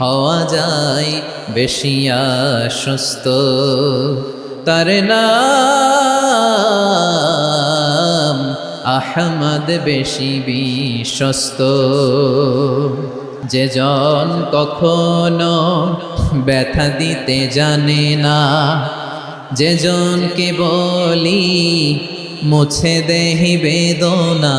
হওয়া যায়, বেশি আশ্বস্ত। তার নাম আহমদ বেশি বিশ্বস্ত। যে জন কখনো ব্যথা দিতে জানে না। যে জনকে বলি মুছে দেহি বেদনা।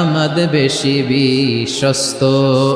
আহমদ বেশি বিশ্বস্ত।